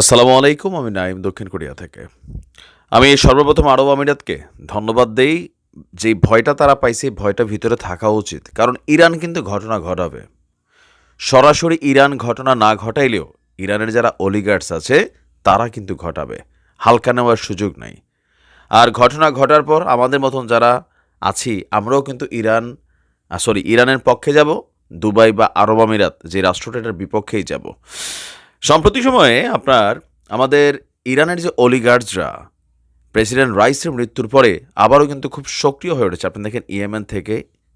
আসসালামু আলাইকুম, আমি নাইম দক্ষিণ কোরিয়া থেকে। আমি সর্বপ্রথম আরব আমিরাতকে ধন্যবাদ দেই, যে ভয়টা তারা পাইছে, ভয়টা ভিতরে থাকা উচিত। কারণ ইরান কিন্তু ঘটনা ঘটাবে। সরাসরি ইরান ঘটনা না ঘটাইলেও ইরানের যারা অলিগার্ডস আছে, তারা কিন্তু ঘটাবে। হালকা নেওয়ার সুযোগ নাই। আর ঘটনা ঘটার পর আমাদের মতন যারা আছি, আমরাও কিন্তু ইরান সরি, ইরানের পক্ষে যাব, দুবাই বা আরব আমিরাত, যে রাষ্ট্রটা এটার বিপক্ষেই যাব। সম্প্রতি সময়ে আপনার আমাদের ইরানের যে অলিগার্ডসরা প্রেসিডেন্ট রাইসের মৃত্যুর পরে আবারও কিন্তু খুব সক্রিয় হয়ে উঠেছে। আপনি দেখেন ইয়েমেন থেকে,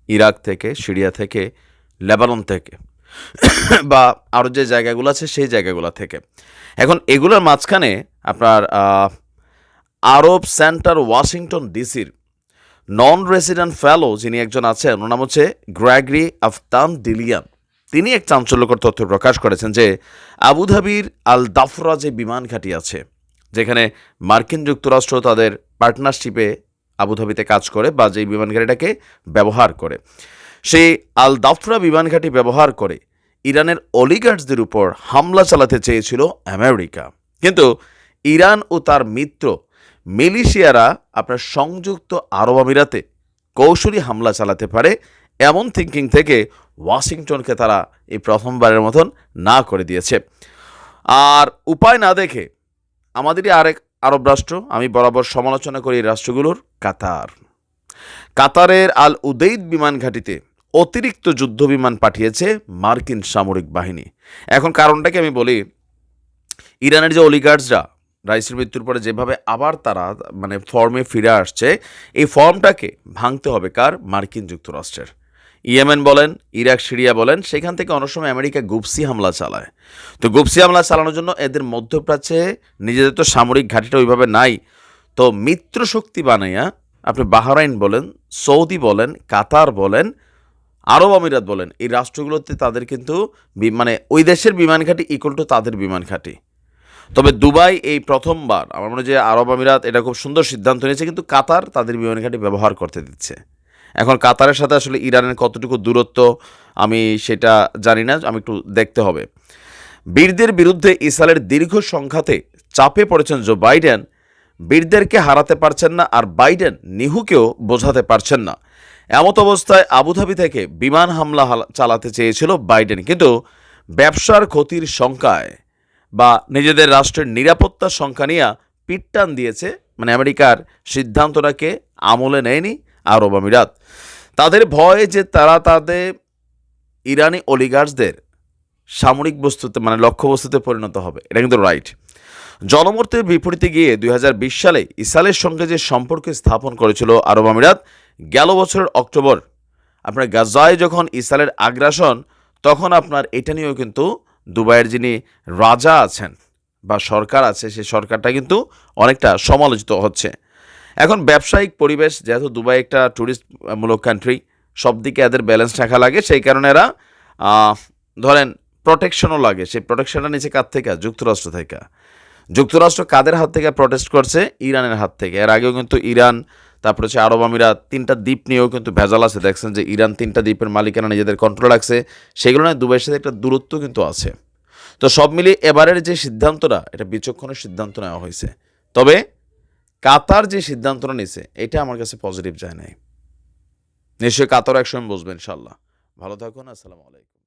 ইরাক থেকে, সিরিয়া থেকে, লেবানন থেকে, বা আরও যে জায়গাগুলো আছে সেই জায়গাগুলো থেকে। এখন এগুলোর মাঝখানে আপনার আরব সেন্টার ওয়াশিংটন ডিসির নন রেসিডেন্ট ফেলো যিনি একজন আছেন, ওনার নাম হচ্ছে গ্র্যাগরি আফতান দিলিয়ান তিনি এক চাঞ্চল্যকর তথ্য প্রকাশ করেছেন যে আবুধাবির আল দাফরা যে বিমান ঘাঁটি আছে, যেখানে মার্কিন যুক্তরাষ্ট্র তাদের পার্টনারশিপে আবুধাবিতে কাজ করে বা যেই বিমান ঘাঁটিটাকে ব্যবহার করে, সেই আল দাফরা বিমান ঘাঁটি ব্যবহার করে ইরানের অলিগার্ডসদের উপর হামলা চালাতে চেয়েছিল আমেরিকা। কিন্তু ইরান ও তার মিত্র মিলিশিয়ারা আপনার সংযুক্ত আরব আমিরাতে কৌশলী হামলা চালাতে পারে এমন থিঙ্কিং থেকে ওয়াশিংটনকে তারা এই প্রথমবারের মতন না করে দিয়েছে। আর উপায় না দেখে আমাদেরই আরেক আরব রাষ্ট্র, আমি বরাবর সমালোচনা করি এই রাষ্ট্রগুলোর, কাতার। কাতারের আল উদেইদ বিমান ঘাঁটিতে অতিরিক্ত যুদ্ধ বিমান পাঠিয়েছে মার্কিন সামরিক বাহিনী। এখন কারণটাকে আমি বলি, ইরানের যে অলিগার্ডসরা রাইসের মৃত্যুর পরে যেভাবে আবার তারা মানে ফর্মে ফিরে আসছে, এই ফর্মটাকে ভাঙতে হবে কার? মার্কিন যুক্তরাষ্ট্রের। ইয়েমেন বলেন, ইরাক, সিরিয়া বলেন, সেখান থেকে অনেক সময় আমেরিকা গুপসি হামলা চালায়। তো গুপসি হামলা চালানোর জন্য এদের মধ্যপ্রাচ্যে নিজেদের তো সামরিক ঘাঁটিটা ওইভাবে নাই। তো মিত্র শক্তি বানাইয়া, আপনি বাহরাইন বলেন, সৌদি বলেন, কাতার বলেন, আরব আমিরাত বলেন, এই রাষ্ট্রগুলোতে তাদের কিন্তু মানে ওই দেশের বিমান ঘাঁটি ইকুয়াল টু তাদের বিমান ঘাঁটি। তবে দুবাই এই প্রথমবার, আমার মনে হয় যে আরব আমিরাত এটা খুব সুন্দর সিদ্ধান্ত নিয়েছে, কিন্তু কাতার তাদের বিমান ঘাঁটি ব্যবহার করতে দিচ্ছে। এখন কাতারের সাথে আসলে ইরানের কতটুকু দূরত্ব, আমি সেটা জানি না, আমি একটু দেখতে হবে। বীরদের বিরুদ্ধে ইসরায়েলের দীর্ঘ সংখ্যাতে চাপে পড়েছেন জো বাইডেন। বীরদেরকে হারাতে পারছেন না আর বাইডেন নিহুকেও বোঝাতে পারছেন না। এমত অবস্থায় আবুধাবি থেকে বিমান হামলা চালাতে চেয়েছিল বাইডেন, কিন্তু ব্যবসার ক্ষতির শঙ্কায় বা নিজেদের রাষ্ট্রের নিরাপত্তার সংখ্যা নিয়ে পিটটান দিয়েছে মানে আমেরিকার সিদ্ধান্তটাকে আমলে নেয়নি। আরব আমিরাত। তাদের ভয় যে তারা তাদের ইরানি অলিগার্সদের সামরিক বস্তুতে মানে লক্ষ্যবস্তুতে পরিণত হবে। এটা কিন্তু রাইট জনমতের বিপরীতে গিয়ে দু হাজার বিশ সালে ইসরায়েলের সঙ্গে যে সম্পর্ক স্থাপন করেছিল আরব আমিরাত, গেল বছরের অক্টোবর, আপনার গাজায় যখন ইসরায়েলের আগ্রাসন, তখন আপনার এটা নিয়েও কিন্তু দুবাইয়ের যিনি রাজা আছেন বা সরকার আছে সেই সরকারটা কিন্তু অনেকটা সমালোচিত হচ্ছে। এখন ব্যবসায়িক পরিবেশ, যেহেতু দুবাই একটা ট্যুরিস্টমূলক কান্ট্রি সব দিকে এদের ব্যালেন্স রাখা লাগে। সেই কারণে এরা ধরেন প্রোটেকশনও লাগে। সেই প্রোটেকশনটা নিচে কার থেকে? যুক্তরাষ্ট্র থেকে। যুক্তরাষ্ট্র কাদের হাত থেকে প্রটেস্ট করছে? ইরানের হাত থেকে। এর আগেও কিন্তু ইরান, তারপরে হচ্ছে আরব আমিরা তিনটা দ্বীপ নিয়েও কিন্তু ভেজাল আছে। দেখছেন যে ইরান তিনটা দ্বীপের মালিকানা নিজেদের কন্ট্রোল রাখছে। সেগুলো নিয়ে, দুবাইয়ের সাথে একটা দূরত্ব কিন্তু আছে। তো সব মিলিয়ে এবারের যে সিদ্ধান্তটা, এটা বিচক্ষণের সিদ্ধান্ত নেওয়া হয়েছে। তবে কাতার যে সিদ্ধান্তটা নিছে, এটা আমার কাছে পজিটিভ যায় নাই। নিশ্চয়ই কাতার একসময় বুঝবেন ইনশাল্লাহ ভালো থাকুন, আসসালামু আলাইকুম।